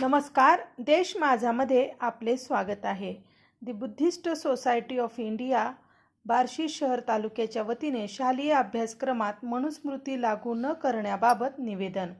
नमस्कार देश माझामध्ये आपले स्वागत आहे. The Buddhist society of India Barshi शहर तालुक्याच्या वतीने शालेय अभ्यासक्रमात मनुस्मृती लागू न करण्याबाबत निवेदन.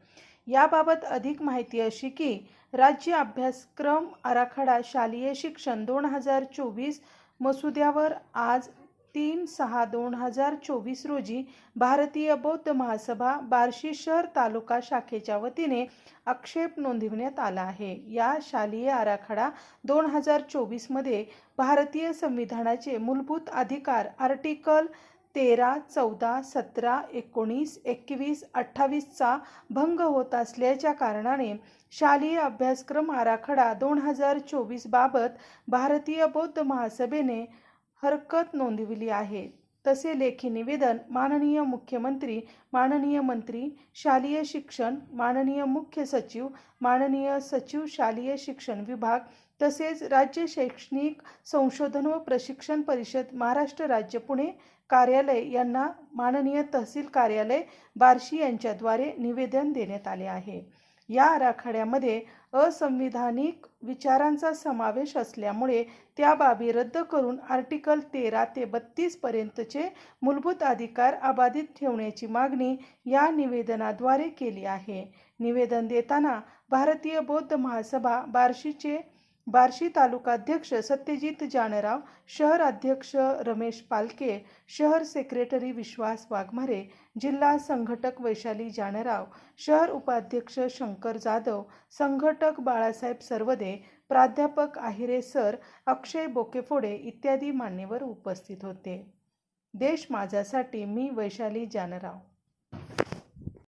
याबाबत अधिक माहिती अशी की राज्य अभ्यासक्रम आराखडा शालेय शिक्षण दोन हजार चोवीस मसुद्यावर आज तीन सहा दोन हजार चोवीस रोजी भारतीय बौद्ध महासभा बार्शी शहर तालुका शाखेच्या वतीने आक्षेप नोंदविण्यात आला आहे. या शालेय आराखडा दोन हजार चोवीसमध्ये भारतीय संविधानाचे मूलभूत अधिकार आर्टिकल तेरा चौदा सतरा एकोणीस एकवीस अठ्ठावीसचा भंग होत असल्याच्या कारणाने शालेय अभ्यासक्रम आराखडा दोन हजार चोवीसबाबत भारतीय बौद्ध महासभेने हरकत नोंदविली आहे. तसे लेखी निवेदन माननीय मुख्यमंत्री माननीय मंत्री शालेय शिक्षण माननीय मुख्य सचिव माननीय सचिव शालेय शिक्षण विभाग तसेच राज्य शैक्षणिक संशोधन व प्रशिक्षण परिषद महाराष्ट्र राज्य पुणे कार्यालय यांना माननीय तहसील कार्यालय बार्शी यांच्याद्वारे निवेदन देण्यात आले आहे. या आराखड्यामध्ये असंविधानिक विचारांचा समावेश असल्यामुळे त्या बाबी रद्द करून आर्टिकल तेरा ते बत्तीसपर्यंतचे मूलभूत अधिकार अबाधित ठेवण्याची मागणी या निवेदनाद्वारे केली आहे. निवेदन देताना भारतीय बौद्ध महासभा बार्शीचे बार्शी तालुकाध्यक्ष सत्यजित जानराव शहर अध्यक्ष रमेश पालके शहर सेक्रेटरी विश्वास वाघमारे जिल्हा संघटक वैशाली जानराव शहर उपाध्यक्ष शंकर जाधव संघटक बाळासाहेब सर्वदे प्राध्यापक आहिरे सर अक्षय बोकेफोडे इत्यादी मान्यवर उपस्थित होते. देश माझ्यासाठी मी वैशाली जानराव.